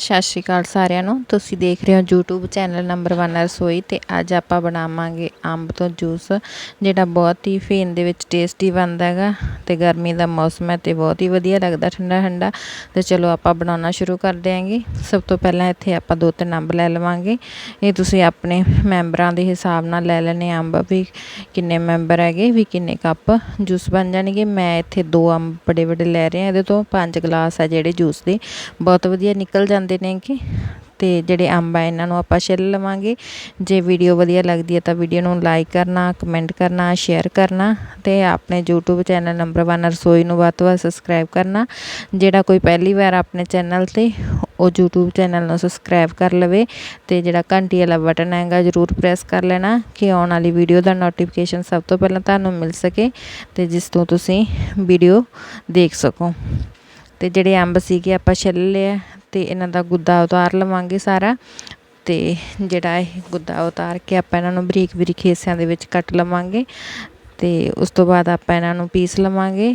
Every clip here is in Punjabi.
ਸਤਿ ਸ਼੍ਰੀ ਅਕਾਲ ਸਾਰਿਆਂ ਨੂੰ। ਤੁਸੀਂ ਦੇਖ ਰਹੇ ਹੋ YouTube ਚੈਨਲ ਨੰਬਰ 1 ਰਸੋਈ ਤੇ ਅੱਜ ਆਪਾਂ ਬਣਾਵਾਂਗੇ ਅੰਬ ਤੋਂ ਜੂਸ, ਜਿਹੜਾ ਬਹੁਤ ਹੀ ਫੇਨ ਦੇ ਵਿੱਚ ਟੇਸਟੀ ਬਣਦਾ ਹੈਗਾ ਤੇ ਗਰਮੀ ਦਾ ਮੌਸਮ ਹੈ ਤੇ ਬਹੁਤ ਹੀ ਵਧੀਆ ਲੱਗਦਾ ਠੰਡਾ ਠੰਡਾ। ਤੇ ਚਲੋ ਆਪਾਂ ਬਣਾਉਣਾ ਸ਼ੁਰੂ ਕਰ ਦਿਆਂਗੇ। ਸਭ ਤੋਂ ਪਹਿਲਾਂ ਇੱਥੇ ਆਪਾਂ ਦੋ ਤਿੰਨ ਅੰਬ ਲੈ ਲਵਾਂਗੇ। ਇਹ ਤੁਸੀਂ ਆਪਣੇ ਮੈਂਬਰਾਂ ਦੇ ਹਿਸਾਬ ਨਾਲ ਲੈ ਲੈਣੇ ਅੰਬ ਵੀ ਕਿੰਨੇ ਮੈਂਬਰ ਹੈਗੇ, ਵੀ ਕਿੰਨੇ ਕੱਪ ਜੂਸ ਬਣ ਜਾਣਗੇ। ਮੈਂ ਇੱਥੇ ਦੋ ਅੰਬ ਬੜੇ ਬੜੇ ਲੈ ਰਹੇ ਹਾਂ ਇਹਦੇ ਤੋਂ ਪੰਜ ਗਲਾਸ ਆ ਜਿਹੜੇ ਜੂਸ ਦੇ। ਬਹੁਤ ਵਧੀਆ ਨਿਕਲ ਜਾਂਦੇ ਨੇ ਕਿ ਤੇ ਜਿਹੜੇ ਅੰਬ ਆ, ਇਹਨਾਂ ਨੂੰ ਆਪਾਂ ਛਿੱਲ ਲਵਾਂਗੇ। ਜੇ ਵੀਡੀਓ ਵਧੀਆ ਲੱਗਦੀ ਹੈ ਤਾਂ ਵੀਡੀਓ ਨੂੰ ਲਾਈਕ ਕਰਨਾ ਕਮੈਂਟ ਕਰਨਾ ਸ਼ੇਅਰ ਕਰਨਾ ਅਤੇ ਆਪਣੇ YouTube ਚੈਨਲ ਨੰਬਰ 1 ਰਸੋਈ ਨੂੰ ਵੱਧ ਤੋਂ ਵੱਧ ਸਬਸਕ੍ਰਾਈਬ ਕਰਨਾ। ਜਿਹੜਾ ਕੋਈ ਪਹਿਲੀ ਵਾਰ ਆਪਣੇ ਚੈਨਲ ਤੇ ਉਹ YouTube ਚੈਨਲ ਨੂੰ ਸਬਸਕ੍ਰਾਈਬ ਕਰ ਲਵੇ ਅਤੇ ਜਿਹੜਾ ਘੰਟੀ ਵਾਲਾ ਬਟਨ ਹੈਗਾ, ਜਰੂਰ ਪ੍ਰੈਸ ਕਰ ਲੈਣਾ ਕਿ ਆਉਣ ਵਾਲੀ ਵੀਡੀਓ ਦਾ ਨੋਟੀਫਿਕੇਸ਼ਨ ਸਭ ਤੋਂ ਪਹਿਲਾਂ ਤੁਹਾਨੂੰ ਮਿਲ ਸਕੇ ਅਤੇ ਜਿਸ ਤੋਂ ਤੁਸੀਂ ਵੀਡੀਓ ਦੇਖ ਸਕੋ। ਅਤੇ ਜਿਹੜੇ ਅੰਬ ਸੀਗੇ ਆਪਾਂ ਛਿੱਲ ਲਿਆ ਤੇ ਇਹਨਾਂ ਦਾ ਗੁੱਦਾ ਉਤਾਰ ਲਵਾਂਗੇ ਸਾਰਾ। ਤੇ ਜਿਹੜਾ ਇਹ ਗੁੱਦਾ ਉਤਾਰ ਕੇ ਆਪਾਂ ਇਹਨਾਂ ਨੂੰ ਬਰੀਕ ਬਰੀਕ ਹਿੱਸਿਆਂ ਦੇ ਵਿੱਚ ਕੱਟ ਲਵਾਂਗੇ। ਤੇ ਉਸ ਤੋਂ ਬਾਅਦ ਆਪਾਂ ਇਹਨਾਂ ਨੂੰ ਪੀਸ ਲਵਾਂਗੇ।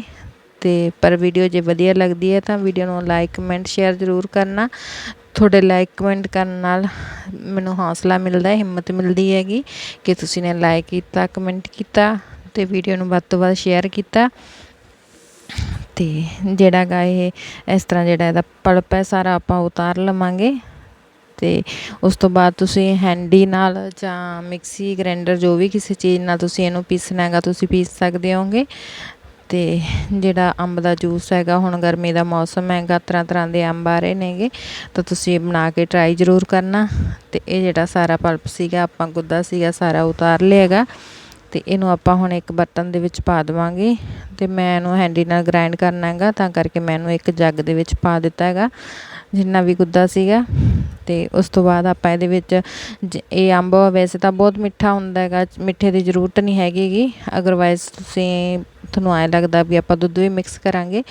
ਤੇ ਪਰ ਵੀਡੀਓ ਜੇ ਵਧੀਆ ਲੱਗਦੀ ਹੈ ਤਾਂ ਵੀਡੀਓ ਨੂੰ ਲਾਈਕ, ਕਮੈਂਟ, ਸ਼ੇਅਰ ਜ਼ਰੂਰ ਕਰਨਾ। ਤੁਹਾਡੇ ਲਾਈਕ, ਕਮੈਂਟ ਕਰਨ ਨਾਲ ਮੈਨੂੰ ਹੌਸਲਾ ਮਿਲਦਾ ਹੈ ਹਿੰਮਤ ਮਿਲਦੀ ਹੈਗੀ ਕਿ ਤੁਸੀਂ ਨੇ ਲਾਈਕ ਕੀਤਾ, ਕਮੈਂਟ ਕੀਤਾ ਤੇ ਵੀਡੀਓ ਨੂੰ ਵੱਧ ਤੋਂ ਵੱਧ ਸ਼ੇਅਰ ਕੀਤਾ। ਅਤੇ ਜਿਹੜਾ ਹੈਗਾ ਇਹ, ਇਸ ਤਰ੍ਹਾਂ ਜਿਹੜਾ ਇਹਦਾ ਪਲਪ ਹੈ, ਸਾਰਾ ਆਪਾਂ ਉਤਾਰ ਲਵਾਂਗੇ। ਅਤੇ ਉਸ ਤੋਂ ਬਾਅਦ ਤੁਸੀਂ ਹੈਂਡੀ ਨਾਲ ਜਾਂ ਮਿਕਸੀ ਗ੍ਰੈਂਡਰ ਜੋ ਵੀ ਕਿਸੇ ਚੀਜ਼ ਨਾਲ ਤੁਸੀਂ ਇਹਨੂੰ ਪੀਸਣਾ ਹੈਗਾ, ਤੁਸੀਂ ਪੀਸ ਸਕਦੇ ਹੋਗੇ ਤੇ ਜਿਹੜਾ ਅੰਬ ਦਾ ਜੂਸ ਹੈਗਾ, ਹੁਣ ਗਰਮੀ ਦਾ ਮੌਸਮ ਹੈਗਾ, ਤਰ੍ਹਾਂ ਤਰ੍ਹਾਂ ਦੇ ਅੰਬ ਆ ਰਹੇ ਨੇਗੇ, ਤਾਂ ਤੁਸੀਂ ਬਣਾ ਕੇ ਟਰਾਈ ਜ਼ਰੂਰ ਕਰਨਾ। ਤੇ ਇਹ ਜਿਹੜਾ ਸਾਰਾ ਪਲਪ ਸੀਗਾ, ਆਪਾਂ ਗੁੱਦਾ ਸੀਗਾ, ਸਾਰਾ ਉਤਾਰ ਲਿਆ ਹੈਗਾ। ਤੇ ਇਹਨੂੰ ਆਪਾਂ ਹੁਣ ਇੱਕ ਬਰਤਨ ਦੇ ਵਿੱਚ ਪਾ ਦੇਵਾਂਗੇ ਤੇ ਮੈਂ ਇਹਨੂੰ ਹੈਂਡੀ ਨਾਲ ਗ੍ਰਾਈਂਡ ਕਰਨਾ ਹੈਗਾ, ਤਾਂ ਕਰਕੇ ਮੈਂ ਇਹਨੂੰ ਇੱਕ ਜੱਗ ਦੇ ਵਿੱਚ ਪਾ ਦਿੱਤਾ ਹੈਗਾ, ਜਿੰਨਾ ਵੀ ਗੁੱਦਾ ਸੀਗਾ। ਤੇ ਉਸ ਤੋਂ ਬਾਅਦ ਆਪਾਂ ਇਹਦੇ ਵਿੱਚ ਇਹ ਅੰਬ ਵੈਸੇ ਤਾਂ ਬਹੁਤ ਮਿੱਠਾ ਹੁੰਦਾ ਹੈਗਾ, ਮਿੱਠੇ ਦੀ ਜ਼ਰੂਰਤ ਨਹੀਂ ਹੈਗੀਗੀ ਅਗਰਵਾਈਜ਼ ਤੁਸੀਂ ਤੁਹਾਨੂੰ ਐ ਲੱਗਦਾ ਵੀ ਆਪਾਂ ਦੁੱਧ ਵੀ ਮਿਕਸ ਕਰਾਂਗੇ।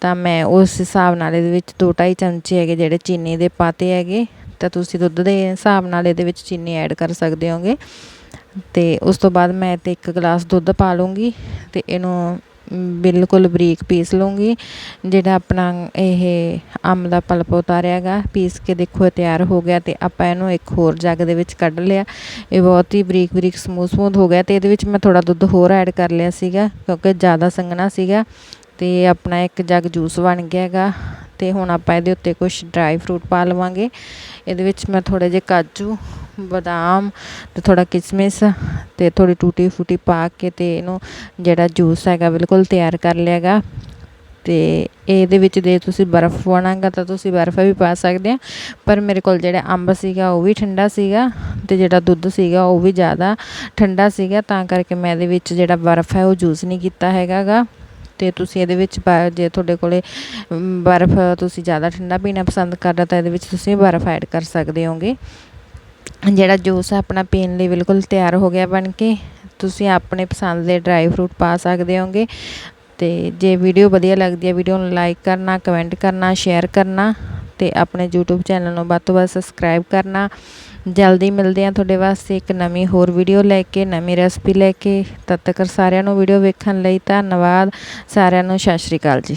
ਤਾਂ ਮੈਂ ਉਸ ਹਿਸਾਬ ਨਾਲ ਇਹਦੇ ਵਿੱਚ 2.5 ਚਮਚੇ ਹੈਗੇ ਜਿਹੜੇ ਚੀਨੀ ਦੇ ਪਾਤੇ ਹੈਗੇ, ਤਾਂ ਤੁਸੀਂ ਦੁੱਧ ਦੇ ਹਿਸਾਬ ਨਾਲ ਇਹਦੇ ਵਿੱਚ ਚੀਨੀ ਐਡ ਕਰ ਸਕਦੇ ਹੋਗੇ। ਅਤੇ ਉਸ ਤੋਂ ਬਾਅਦ ਮੈਂ ਤੇ ਇੱਕ ਗਲਾਸ ਦੁੱਧ ਪਾ ਲੂੰਗੀ ਅਤੇ ਇਹਨੂੰ ਬਿਲਕੁਲ ਬਰੀਕ ਪੀਸ ਲੂੰਗੀ, ਜਿਹੜਾ ਆਪਣਾ ਇਹ ਅੰਬ ਦਾ ਪਲਪ ਉਤਾਰਿਆ ਗਾ ਪੀਸ ਕੇ ਦੇਖੋ ਇਹ ਤਿਆਰ ਹੋ ਗਿਆ ਅਤੇ ਆਪਾਂ ਇਹਨੂੰ ਇੱਕ ਹੋਰ ਜੱਗ ਦੇ ਵਿੱਚ ਕੱਢ ਲਿਆ। ਇਹ ਬਹੁਤ ਹੀ ਬਰੀਕ ਬਰੀਕ ਸਮੂਥ ਸਮੂਥ ਹੋ ਗਿਆ ਅਤੇ ਇਹਦੇ ਵਿੱਚ ਮੈਂ ਥੋੜ੍ਹਾ ਦੁੱਧ ਹੋਰ ਐਡ ਕਰ ਲਿਆ ਸੀਗਾ, ਕਿਉਂਕਿ ਜ਼ਿਆਦਾ ਸੰਘਣਾ ਸੀਗਾ ਅਤੇ ਆਪਣਾ ਇੱਕ ਜੱਗ ਜੂਸ ਬਣ ਗਿਆ ਹੈਗਾ ਅਤੇ ਹੁਣ ਆਪਾਂ ਇਹਦੇ ਉੱਤੇ ਕੁਝ ਡਰਾਈ ਫਰੂਟ ਪਾ ਲਵਾਂਗੇ। ਇਹਦੇ ਵਿੱਚ ਮੈਂ ਥੋੜ੍ਹੇ ਜਿਹੇ ਕਾਜੂ ਬਦਾਮ ਤੇ ਥੋੜਾ ਕਿਸਮਿਸ ਤੇ ਥੋੜੀ ਟੂਟੀ ਫੂਟੀ ਪਾ ਕੇ ਤੇ ਇਹਨੂੰ ਜਿਹੜਾ ਜੂਸ ਹੈਗਾ ਬਿਲਕੁਲ ਤਿਆਰ ਕਰ ਲਿਆਗਾ ਤੇ ਇਹਦੇ ਵਿੱਚ ਦੇ ਤੁਸੀਂ ਬਰਫ਼ ਪਾਉਣਾਗਾ ਤਾਂ ਤੁਸੀਂ ਬਰਫ਼ ਵੀ ਪਾ ਸਕਦੇ ਆ। ਪਰ ਮੇਰੇ ਕੋਲ ਜਿਹੜਾ ਅੰਬ ਸੀਗਾ ਉਹ ਵੀ ਠੰਡਾ ਸੀਗਾ ਤੇ ਜਿਹੜਾ ਦੁੱਧ ਸੀਗਾ ਉਹ ਵੀ ਜ਼ਿਆਦਾ ਠੰਡਾ ਸੀਗਾ। ਤਾਂ ਕਰਕੇ ਮੈਂ ਇਹਦੇ ਵਿੱਚ ਜਿਹੜਾ ਬਰਫ਼ ਹੈ ਉਹ ਯੂਜ਼ ਨਹੀਂ ਕੀਤਾ ਹੈਗਾਗਾ। ਤੇ ਤੁਸੀਂ ਇਹਦੇ ਵਿੱਚ ਜੇ ਤੁਹਾਡੇ ਕੋਲੇ ਬਰਫ਼ ਤੁਸੀਂ ਜ਼ਿਆਦਾ ਠੰਡਾ ਪੀਣਾ ਪਸੰਦ ਕਰਦਾ ਤਾਂ ਇਹਦੇ ਵਿੱਚ ਤੁਸੀਂ ਬਰਫ਼ ਐਡ ਕਰ ਸਕਦੇ ਹੋਗੇ। ਜਿਹੜਾ ਜੂਸ ਹੈ ਆਪਣਾ ਪੀਣ ਲਈ ਬਿਲਕੁਲ ਤਿਆਰ ਹੋ ਗਿਆ ਬਣ ਕੇ, ਤੁਸੀਂ ਆਪਣੇ ਪਸੰਦ ਦੇ ਡਰਾਈ ਫਰੂਟ ਪਾ ਸਕਦੇ ਹੋਗੇ। ਅਤੇ ਜੇ ਵੀਡੀਓ ਵਧੀਆ ਲੱਗਦੀ ਹੈ ਵੀਡੀਓ ਨੂੰ ਲਾਈਕ ਕਰਨਾ ਕਮੈਂਟ ਕਰਨਾ ਸ਼ੇਅਰ ਕਰਨਾ ਅਤੇ ਆਪਣੇ YouTube ਚੈਨਲ ਨੂੰ ਵੱਧ ਤੋਂ ਵੱਧ ਸਬਸਕ੍ਰਾਈਬ ਕਰਨਾ। ਜਲਦੀ ਮਿਲਦੇ ਹਾਂ ਤੁਹਾਡੇ ਵਾਸਤੇ ਇੱਕ ਨਵੀਂ ਹੋਰ ਵੀਡੀਓ ਲੈ ਕੇ, ਨਵੀਂ ਰੈਸਪੀ ਲੈ ਕੇ। ਤਦ ਤੱਕ ਸਾਰਿਆਂ ਨੂੰ ਵੀਡੀਓ ਵੇਖਣ ਲਈ ਧੰਨਵਾਦ। ਸਾਰਿਆਂ ਨੂੰ ਸਤਿ ਸ਼੍ਰੀ ਅਕਾਲ ਜੀ।